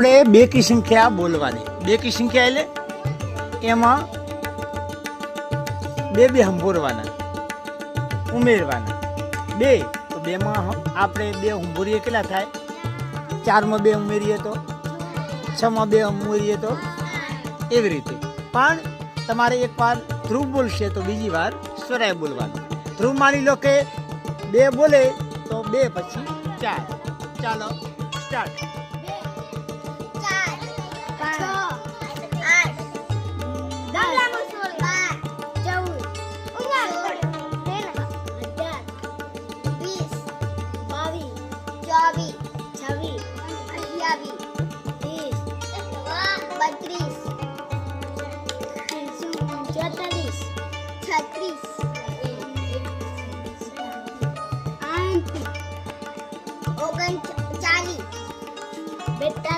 આપણે બેકી સંખ્યા બોલવાની. બેકી સંખ્યા એટલે એમાં બે બે હંભોરવાના ઉમેરવાના. બે, તો બેમાં આપણે બે હંભોરીએ કેટલા થાય? ચારમાં બે ઉમેરીએ તો, છમાં બે ઉમેરીએ તો, એવી રીતે. પણ તમારે એક વાર ધ્રુવ બોલશે તો બીજી વાર સ્વરાય બોલવાનું. ધ્રુવ માની લો કે બે બોલે, તો બે પછી ચાર. ચાલો સ્ટાર્ટ સત્યાવી છવી અઠ્યાવી ત્રીસ બત્રીસ ચોતાલીસ છત્રીસ આઠ ઓગણ ચાલીસ બેતાલીસ.